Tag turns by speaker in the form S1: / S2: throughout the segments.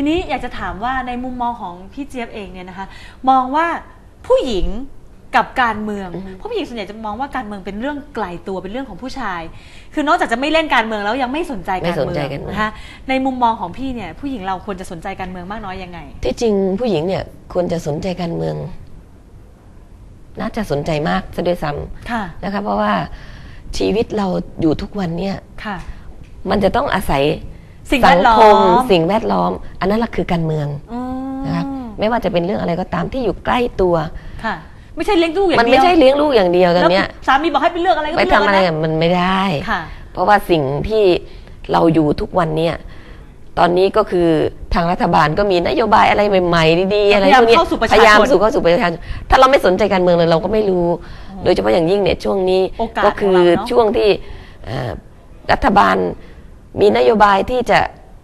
S1: ทีนี้อยากจะถามว่าในมุมมองของพี่เจี๊ยบเองเนี่ยนะคะ มองว่าผู้หญิงกับการเมือง
S2: อือฮึ
S1: เพราะผู้หญิงส่วนใหญ่จะมองว่าการเมืองเป็นเรื่องไกลตัวเป็นเรื่องของผู้ชาย คือนอกจากจะไม่เล่นการเมืองแล้วยังไม่สนใจการ
S2: ไม่สน
S1: เมื
S2: ใจ
S1: อง
S2: การเมือง
S1: นะคะในมุมมองของพี่เนี่ยผู้หญิงเราควรจะสนใจการเมืองมากน้อยยังไง
S2: ที่จริงผู้หญิงเนี่ยควรจะสนใจการเมือง น่าจะสนใจมากซะด้วยซ้
S1: ค่ะำ
S2: นะคะเพราะว่าชีวิตเราอยู่ทุกวันเนี่ย
S1: ค่ะ
S2: มันจะต้องอาศัย
S1: สิ่งแวดล้อ
S2: คม
S1: ม
S2: สิ่งแวดล้อม อันนั้นแหละคือการเมือง
S1: อืม
S2: นะคะไม่ว่าจะเป็นเรื่องอะไรก็ตามที่อยู่ใกล้ตัว
S1: ค่ะ ไม่ใช่เลี้ยงลูกอย่าง
S2: มัน
S1: เดียว
S2: ไม่ใช่เลี้ยงลูกอย่างเดียวตอนเนี้ย
S1: แล้วสามีบอกให้ไปเลือกอะไรก็
S2: ไป
S1: เลื
S2: ทำ
S1: อก
S2: อะไร
S1: น
S2: กับมันไม่ได้
S1: ค่ะ
S2: เพราะว่าสิ่งที่เราอยู่ทุกวันเนี่ยตอนนี้ก็คือทางรัฐบาลก็มีนโยบายอะไรใหม่ๆดีๆอะไร
S1: พยายาม
S2: พวกนี้
S1: เข้าสู่ประชาชน
S2: พยายามสู่เข้าสู่ประชาชนถ้าเราไม่สนใจการเมืองเลยเราก็ไม่รู้ โดยเฉพาะอย่างยิ่งเนี่ยช่วงนี้
S1: โอกาส
S2: ก็คือ
S1: ของเราเนอะ
S2: ช่วงที่เอ่อรัฐบาล มีนโยบายที่จะ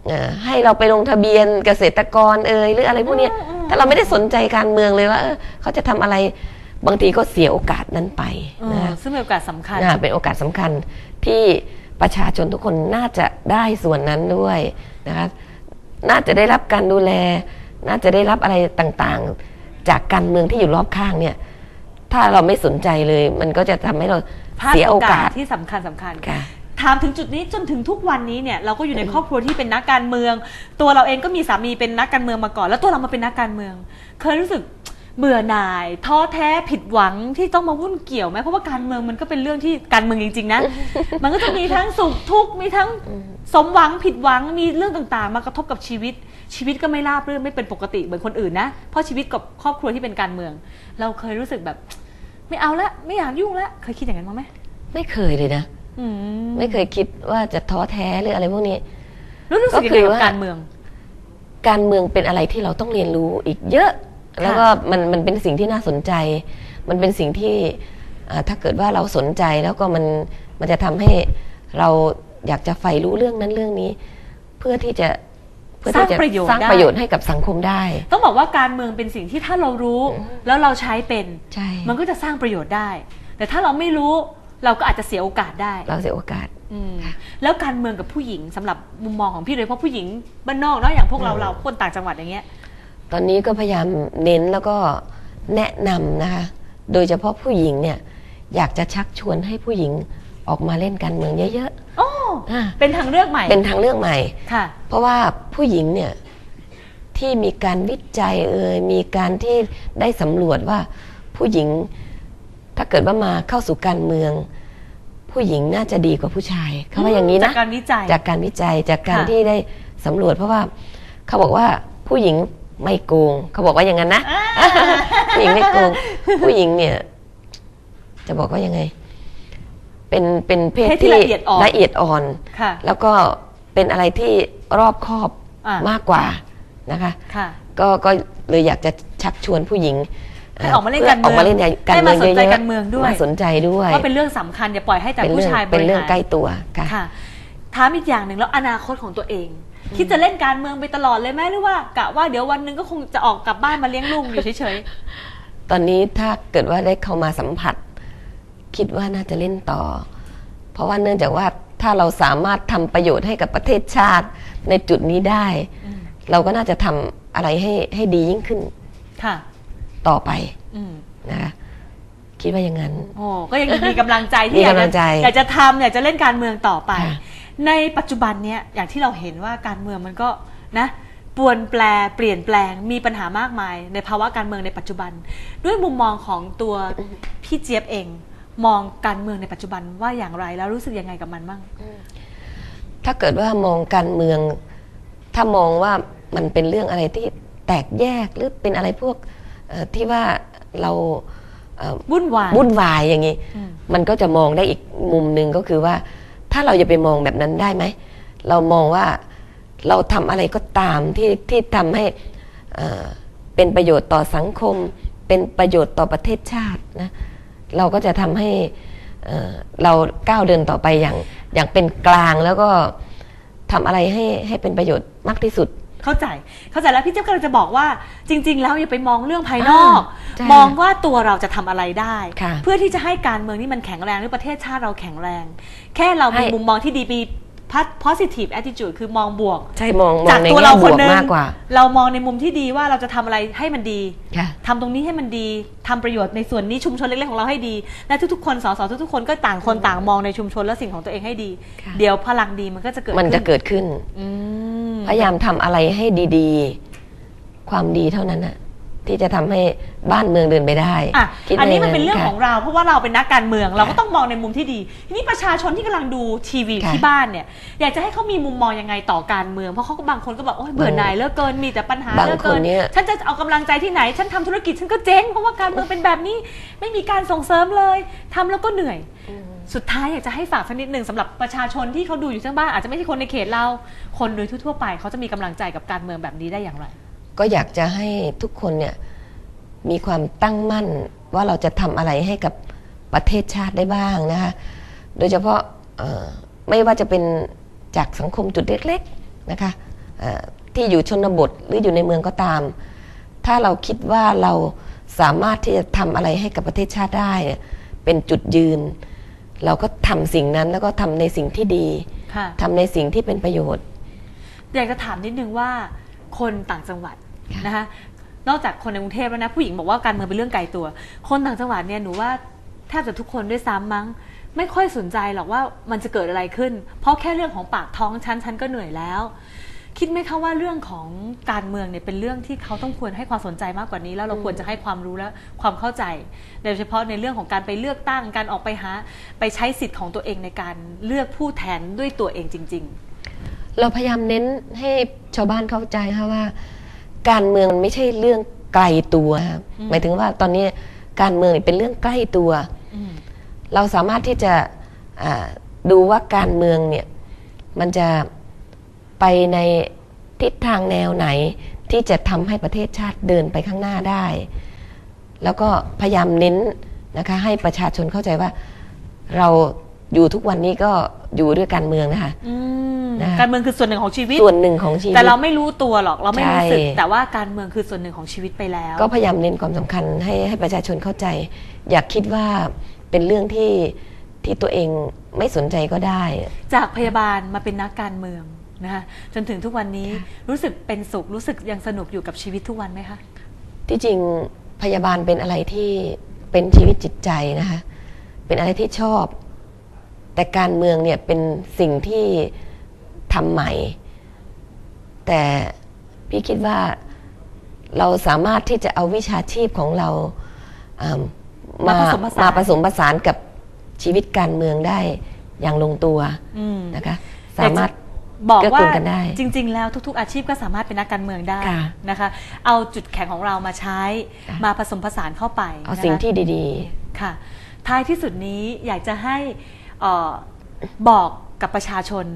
S2: เอ่อให้เราไปลงทะเบียนเกษตรกรเอ่ยหรืออะไรพวกเนี้ยถ้าเราไม่ได้สนใจการเมืองเลยว่าเออเขาจะทำอะไรบางทีก็เสียโอกาสนั้นไป
S1: เออ
S2: นะ
S1: ซึ่งเป็นโอกาสสำคัญ
S2: อ่าเป็นโอกาสสำคัญที่ประชาชนทุกคนน่าจะได้ส่วนนั้นด้วยนะคะน่าจะได้รับการดูแล น่าจะได้รับอะไรต่างๆ จากการเมืองที่อยู่รอบข้างเนี่ย ถ้าเราไม่สนใจเลย มันก็จะทำให้เรา
S1: พลาด
S2: เสีย
S1: โอ
S2: โอกากา
S1: ส
S2: ส
S1: ที่สำคัญสำคัญ
S2: ค่ะ
S1: ถามถึงจุดนี้จนถึงทุกวันนี้เนี่ยเราก็อยู่ในครอบครัวที่เป็นนักการเมือง ตัวเราเองก็มีสามีเป็นนักการเมืองมาก่อน แล้วตัวเรามาเป็นนักการเมือง เคยรู้สึกเบื่อหน่ายท้อแท้ผิดหวังที่ต้องมาวุ่นเกี่ยวไหมเพราะว่าการเมืองมันก็เป็นเรื่องที่การเมืองจริง ๆ นะ มันก็จะมีทั้งสุขทุกข์มีทั้งสมหวังผิดหวังมีเรื่องต่างๆ มากระทบกับชีวิต ชีวิตก็ไม่ราบรื่นไม่เป็นปกติเหมือนคนอื่นนะเพราะชีวิตกับครอบครัวที่เป็นการเมือง เราเคยรู้สึกแบบ ไม่เอาละไม่อยากยุ่งละเคยคิดอย่างนั้นบ้างไหม
S2: ไม่เคยเลยนะ
S1: อืม
S2: ไม่เคยคิดว่าจะท้อแท้หรืออะไรพวกนี้
S1: รู้รู้สึกยัง
S2: ก็คื
S1: ไง
S2: อ
S1: กับ
S2: ว่า
S1: การเมือง
S2: การเมืองเป็นอะไรที่เราต้องเรียนรู้อีกเยอะ แล้วก็มันมันเป็นสิ่งที่น่าสนใจ มันเป็นสิ่งที่อ่าถ้าเกิดว่าเราสนใจแล้วก็มันมันจะทำให้เราอยากจะใฝ่รู้เรื่องนั้นเรื่องนี้ เพื่อที่จะเพื่อที่จะ
S1: สร้างประโยชน์
S2: สร้าง
S1: ได้
S2: ประโยชน์ให้กับสังคมได้
S1: ต้องบอกว่าการเมืองเป็นสิ่งที่ถ้าเรารู้ แล้วเราใช้เป็น
S2: ใช่
S1: มันก็จะสร้างประโยชน์ได้ แต่ถ้าเราไม่รู้ เราก็อาจจะเสียโอกาสได้
S2: เราเสียโอกาส
S1: อืมแล้วการเมืองกับผู้หญิงสำหรับมุมมองของพี่โดยเฉพาะผู้หญิงบ้านนอกเนาะอย่างพวกเรา
S2: อืม
S1: เราคนต่างจังหวัดอย่างเงี้ย
S2: ตอนนี้ก็พยายามเน้นแล้วก็แนะนำนะคะ โดยเฉพาะผู้หญิงเนี่ยอยากจะชักชวนให้ผู้หญิงออกมาเล่นการเมืองเยอะ
S1: โอ้
S2: ๆอ่า
S1: เป็นทางเลือกใหม่
S2: เป็นทางเลือกใหม่
S1: ค่ะ
S2: เพราะว่าผู้หญิงเนี่ยที่มีการวิจัยเอ่ยมีการที่ได้สำรวจว่าผู้หญิง ถ้าเกิดว่ามาเข้าสู่การเมือง ผู้หญิงน่าจะดีกว่าผู้ชายเขาว่าอย่างนี้
S1: จา
S2: นะ
S1: กการวิจัย
S2: จากการวิจัยจากการ
S1: ค่ะ
S2: ที่ได้สำรวจ เพราะว่าเขาบอกว่าผู้หญิงไม่โกงเขาบอกว่าอย่างนั้นนะผู้หญิงไม่โกงผู้หญิงเนี่ย จะบอกว่ายังไง เป็นเป็นเพศ
S1: เพศที่
S2: ที่
S1: ละเอียดอ่อน
S2: ละเอียดอ่อน
S1: ค่ะ
S2: แล้วก็เป็นอะไรที่รอบคอบ
S1: อ่าม
S2: มากกว่านะคะ
S1: ค่ะ
S2: ก็ก็เลยอยากจะชักชวนผู้หญิง
S1: ให้ออกมาเล่นการเมือง
S2: ออกมาเล่นการ
S1: ให้
S2: เมื
S1: มา
S2: อง
S1: สนใจ
S2: เยอะๆ
S1: การเมืองด้วย
S2: มาสนใจด้วย
S1: ว่าเป็นเรื่องสำคัญอย่าปล่อยให้แต่
S2: เป็น
S1: ผู้
S2: เรื่อง
S1: ชายบ
S2: เป็น
S1: ริ
S2: เรื่อง
S1: หาร
S2: ใกล้ตัวค่ะ
S1: ค่ะถามอีกอย่างหนึ่งแล้วอนาคตของตัวเองคิดจะเล่นการเมืองไปตลอดเลยไหมหรือว่ากะว่าเดี๋ยววันหนึ่งก็คงจะออกกลับบ้านมาเลี้ยงลูกอยู่เฉย
S2: ตอนนี้ถ้าเกิดว่าได้เข้ามาสัมผัส คิดว่าน่าจะเล่นต่อ เพราะว่าเนื่องจากว่าถ้าเราสามารถทำประโยชน์ให้กับประเทศชาติในจุดนี้ได้ เราก็น่าจะทำอะไรให้ให้ดียิ่งขึ้น
S1: ๆค่ะ
S2: ต่อไป
S1: อืม
S2: นะคะคิดว่าอย่างนั้น
S1: โอ้ก็ยังมีกำลังใจที่
S2: มี
S1: อยาก
S2: กำลั
S1: จะ
S2: งใจ
S1: อยากจะทำอยากจะเล่นการเมืองต่อไป
S2: ค่ะ
S1: ในปัจจุบันเนี้ยอย่างที่เราเห็นว่าการเมืองมันก็นะปวนแปลเปลี่ยนแปลงมีปัญหามากมาย ในภาวะการเมืองในปัจจุบัน ด้วยมุมมองของตัวพี่เจี๊ยบเอง มองการเมืองในปัจจุบันว่าอย่างไรแล้วรู้สึกยังไงกับมันบ้าง
S2: ถ้าเกิดว่ามองการเมือง ถ้ามองว่ามันเป็นเรื่องอะไรที่แตกแยกหรือเป็นอะไรพวกเอ่อ ที่ว่าเราเอ่อ
S1: วุ่นวาย
S2: วุ่นวายอย่างนี้
S1: อืม
S2: มันก็จะมองได้อีกมุมหนึ่งก็คือว่า ถ้าเราจะไปมองแบบนั้นได้ไหม เรามองว่าเราทำอะไรก็ตามที่ที่ทำให้เอ่อเป็นประโยชน์ต่อสังคม เป็นประโยชน์ต่อประเทศชาตินะเราก็จะทำให้เอ่อเราก้าวเดินต่อไปอย่างอย่างเป็นกลางแล้วก็ทำอะไรให้ให้เป็นประโยชน์มากที่สุด
S1: เข้าใจเข้าใจแล้วพี่เจี๊ยบกำลังจะบอกว่าจริง ๆ แล้วอย่าไปมองเรื่องภายนอก
S2: อ่าใช่
S1: มองว่าตัวเราจะทำอะไรได้
S2: ค่ะ
S1: เพื่อที่จะให้การเมืองนี่มันแข็งแรงหรือประเทศชาติเราแข็งแรง แค่เรามี
S2: ให้
S1: มุมมองที่ดีมี positive attitude คือมองบวก
S2: ใช่มองมอ
S1: จาก
S2: งใน
S1: ตัว
S2: แง่
S1: เรา
S2: บ
S1: คน
S2: วก
S1: หนึง
S2: มากกว่า
S1: เรามองในมุมที่ดีว่าเราจะทำอะไรให้มันดี
S2: ค่ะ
S1: ทำตรงนี้ให้มันดีทำประโยชน์ในส่วนนี้ชุมชนเล็กๆของเราให้ดี และทุกๆคนสสทุกๆคนก็ต่างคนต่างมองในชุมชนและสิ่งของตัวเองให้ดี
S2: ค่ะ
S1: เดี๋ยวพลังดีมันก็จะเกิด
S2: มันจะ
S1: ขึ้
S2: เกิดขึ้น
S1: อืม
S2: พยายามทำอะไรให้ดีๆ ความดีเท่านั้นน่ะที่จะทำให้บ้านเมืองเดินไปได้
S1: อะ
S2: คิด
S1: อันนี้มัน
S2: ว่า
S1: เป็นเรื่อง
S2: ค่ะ
S1: ของเรา เพราะว่าเราเป็นนักการเมืองเราก็ต้องมองในมุมที่ดี ทีนี้ประชาชนที่กำลังดูทีวี
S2: ค่ะ
S1: ที่บ้านเนี่ย อยากจะให้เขามีมุมมองยังไงต่อการเมือง เพราะเขาก็บางคนก็บอกโอ้ยเบื่อหน่ายเหลือกเกินมีแต่ปัญหา
S2: บาง
S1: เหลือ
S2: ค
S1: เกิ
S2: น
S1: น
S2: เนี่ย
S1: ฉันจะเอากำลังใจที่ไหน ฉันทำธุรกิจฉันก็เจ๊งเพราะว่าการเมืองเป็นแบบนี้ ไม่มีการส่งเสริมเลยทำแล้วก็เหนื่อย สุดท้ายอยากจะให้ฝากสักนิดหนึ่งสำหรับประชาชนที่เขาดูอยู่ที่บ้านอาจจะไม่ใช่คนในเขตเรา คนโดยทั่วๆไปเขาจะมีกำลังใจกับการเมืองแบบนี้ได้อย่างไร
S2: ก็อยากจะให้ทุกคนเนี่ยมีความตั้งมั่นว่าเราจะทำอะไรให้กับประเทศชาติได้บ้างนะคะ โดยเฉพาะไม่ว่าจะเป็นจากสังคมจุดเล็กๆนะคะที่อยู่ชนบทหรืออยู่ในเมืองก็ตาม ถ้าเราคิดว่าเราสามารถที่จะทำอะไรให้กับประเทศชาติได้ เป็นจุดยืน เราก็ทำสิ่งนั้นแล้วก็ทำในสิ่งที่ดี
S1: ค่ะ
S2: ทำในสิ่งที่เป็นประโยชน์
S1: อยากจะถามนิดนึงว่าคนต่างจังหวัด
S2: ค่ะ
S1: นะคะนอกจากคนในกรุงเทพแล้วนะผู้หญิงบอกว่าการเมืองเป็นเรื่องไกลตัว คนต่างจังหวัดเนี่ยหนูว่าแทบจะทุกคนด้วยซ้ำมั้ง ไม่ค่อยสนใจหรอกว่ามันจะเกิดอะไรขึ้น เพราะแค่เรื่องของปากท้องฉันฉันก็เหนื่อยแล้ว คิดไหมคะว่าเรื่องของการเมืองเนี่ยเป็นเรื่องที่เขาต้องควรให้ความสนใจมากกว่านี้ แล้วเราควรจะให้ความรู้และความเข้าใจโดยเฉพาะในเรื่องของการไปเลือกตั้งการออกไปหาไปใช้สิทธิ์ของตัวเองในการเลือกผู้แทนด้วยตัวเองจริง
S2: เราพยายามเน้นให้ชาวบ้านเข้าใจค่ะว่า การเมืองมันไม่ใช่เรื่องไกลตัวครับ
S1: อืม
S2: หมายถึงว่าตอนนี้การเมืองนี่เป็นเรื่องใกล้ตัว
S1: ๆอืม
S2: เราสามารถที่จะอ่าดูว่าการเมืองเนี่ยมันจะ ไปในทิศทางแนวไหนที่จะทำให้ประเทศชาติเดินไปข้างหน้าได้ แล้วก็พยายามเน้นนะคะให้ประชาชนเข้าใจว่าเราอยู่ทุกวันนี้ก็อยู่ด้วยการเมืองนะคะ
S1: อืม
S2: นะคะ
S1: การเมืองคือส่วนหนึ่งของชีวิต
S2: ส่วนหนึ่งของชีวิต
S1: แต่เราไม่รู้ตัวหรอกเราไม่รู้สึก
S2: ใช่
S1: แต่ว่าการเมืองคือส่วนหนึ่งของชีวิตไปแล้ว
S2: ก็พยายามเน้นความสำคัญให้ให้ประชาชนเข้าใจ อยากคิดว่าเป็นเรื่องที่ที่ตัวเองไม่สนใจก็ได้
S1: จากพยาบาลมาเป็นนักการเมือง นะคะจนถึงทุกวันนี้รู้สึกเป็นสุขรู้สึกยังสนุกอยู่กับชีวิตทุกวันไหมคะ
S2: ที่จริงพยาบาลเป็นอะไรที่เป็นชีวิตจิตใจนะคะเป็นอะไรที่ชอบ แต่การเมืองเนี่ยเป็นสิ่งที่ทำใหม่ แต่พี่คิดว่าเราสามารถที่จะเอาวิชาชีพของเราอ่ามา
S1: มาผสมผสาน
S2: มาผสมผสานกับชีวิตการเมืองได้อย่างลงตัว
S1: อืม
S2: นะคะ สามารถ
S1: บอก
S2: เกื้อ
S1: ว่า
S2: กูลกันได้
S1: จริง ๆ แล้วทุก ๆ อาชีพก็สามารถเป็นนักการเมืองได้
S2: ค่ะ
S1: นะคะ เอาจุดแข็งของเรามาใช้
S2: ค่ะ
S1: มาผสมผสานเข้าไป
S2: เอา
S1: นะคะ
S2: สิ่งที่ดี
S1: ค่ะท้ายที่สุดนี้อยากจะให้เออบอกกับประชาชน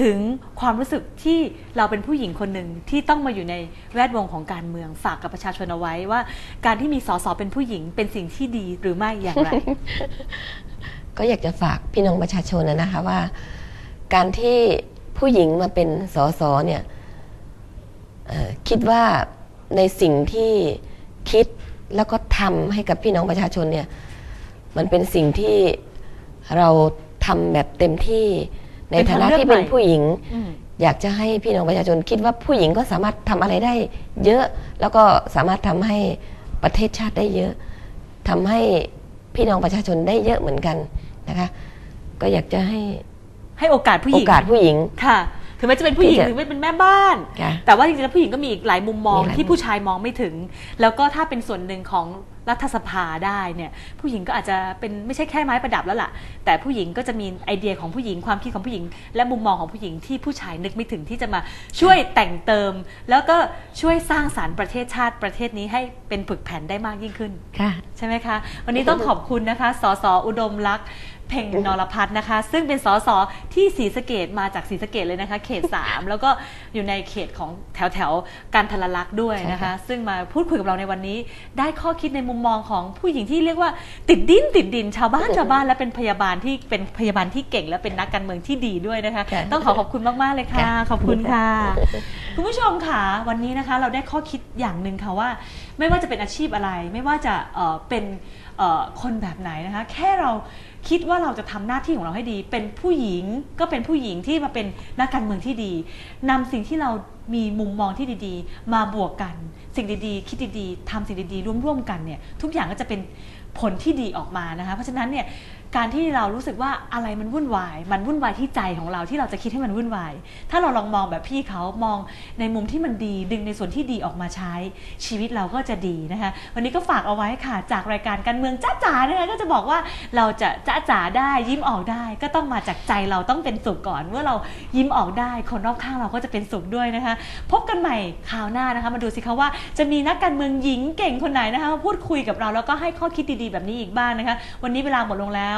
S1: ถึงความรู้สึกที่เราเป็นผู้หญิงคนหนึ่งที่ต้องมาอยู่ในแวดวงของการเมืองฝากกับประชาชนเอาไว้ว่า การที่มีสสเป็นผู้หญิงเป็นสิ่งที่ดีหรือไม่อย่างไร
S2: ๆ ก็อยากจะฝากพี่น้องประชาชนนะนะคะว่า การที่ ผู้หญิงมาเป็นสสเนี่ยเอ่อคิดว่าในสิ่งที่คิดแล้วก็ทำให้กับพี่น้องประชาชนเนี่ยมันเป็นสิ่งที่เราทำแบบเต็มที่ใน
S1: เป็น
S2: ฐานะ
S1: ทางเลือก
S2: ที่เป็น
S1: ใหม่
S2: ผู้หญิง
S1: อืม
S2: อยากจะให้พี่น้องประชาชนคิดว่าผู้หญิงก็สามารถทำอะไรได้เยอะ แล้วก็สามารถทำให้ประเทศชาติได้เยอะทำให้พี่น้องประชาชนได้เยอะเหมือนกันนะคะ ก็อยากจะให้
S1: ให้โอกาสผู้ห
S2: โอ
S1: ญิง
S2: กาสผู้หญิง
S1: ค่ะ ถึงแม้จะเป็นผู้หญิง
S2: ที่จะ
S1: ถึงแม้เป็นแม่บ้าน
S2: ค่ะ
S1: แต่ว่าจริงๆแล้วผู้หญิงก็มีอีกหลายมุมมอง
S2: มีหลาย
S1: ที่
S2: มุม
S1: ผู้ชายมองไม่ถึง แล้วก็ถ้าเป็นส่วนหนึ่งของรัฐสภาได้เนี่ยผู้หญิงก็อาจจะเป็นไม่ใช่แค่ไม้ประดับแล้วล่ะ แต่ผู้หญิงก็จะมีไอเดียของผู้หญิงความคิดของผู้หญิง และมุมมองของผู้หญิงที่ผู้ชายนึกไม่ถึงที่จะมาช่วยแต่งเติม แล้วก็ช่วยสร้างสารรค์ประเทศชาติประเทศนี้ให้เป็นผึกแผ่นได้มากยิ่งขึ้น
S2: ค่ะ
S1: ใช่ไหมคะ วันนี้ต้องขอบคุณนะคะ สส อุดมลักษณ์ เพ่งนรพัฒน์นะคะ ซึ่งเป็นสสที่ศรีสะเกดมาจากศรีสะเกดเลยนะคะ เขต 3 แล้วก็อยู่ในเขตของแถวแถวๆการทรลักษณ์ด้วยนะ
S2: ใช่
S1: คะ
S2: ค่ะ
S1: ซึ่งมาพูดคุยกับเราในวันนี้ ได้ข้อคิดในมุมมองของผู้หญิงที่เรียกว่าติดดิ้นติดดินชาวบ้านชาวบ้านและเป็นพยาบาลที่เป็นพยาบาลที่เก่งและเป็นนักการเมืองที่ดีด้วยนะคะ
S2: ค่ะ
S1: ต้องขอขอบคุณมากๆเลยค่ะ
S2: ค่ะ
S1: ขอบคุณค่ะ คุณผู้ชมค่ะ วันนี้นะคะ เราได้ข้อคิดอย่างหนึ่งค่ะว่า ไม่ว่าจะเป็นอาชีพอะไร ไม่ว่าจะเอ่อเป็นเอ่อ คนแบบไหนนะคะ แค่เราคิดว่าเราจะทำหน้าที่ของเราให้ดี เป็นผู้หญิงก็เป็นผู้หญิงที่มาเป็นนักการเมืองที่ดีนำสิ่งที่เรามีมุมมองที่ดีๆ มาบวกกัน สิ่งดีๆ คิดดีๆทำสิ่งดีๆ ร่วมๆกันเนี่ยทุกอย่างก็จะเป็นผลที่ดีออกมานะคะ เพราะฉะนั้นเนี่ย การที่เรารู้สึกว่าอะไรมันวุ่นวาย มันวุ่นวายที่ใจของเราที่เราจะคิดให้มันวุ่นวาย ถ้าเราลองมองแบบพี่เขามองในมุมที่มันดีดึงในส่วนที่ดีออกมาใช้ ชีวิตเราก็จะดีนะคะ วันนี้ก็ฝากเอาไว้ค่ะ จากรายการการเมืองจ้าจ๋านะคะก็จะบอกว่าเราจะจ้าจ๋าได้ยิ้มออกได้ ก็ต้องมาจากใจเราต้องเป็นสุขก่อน เมื่อเรายิ้มออกได้ คนรอบข้างเราก็จะเป็นสุขด้วยนะคะ พบกันใหม่คราวหน้านะคะ มาดูสิคะว่าจะมีนักการเมืองหญิงเก่งคนไหนนะคะมาพูดคุยกับเราแล้วก็ให้ข้อคิดดีๆ แบบนี้อีกบ้างนะคะ วันนี้เวลาหมดลงแล้ว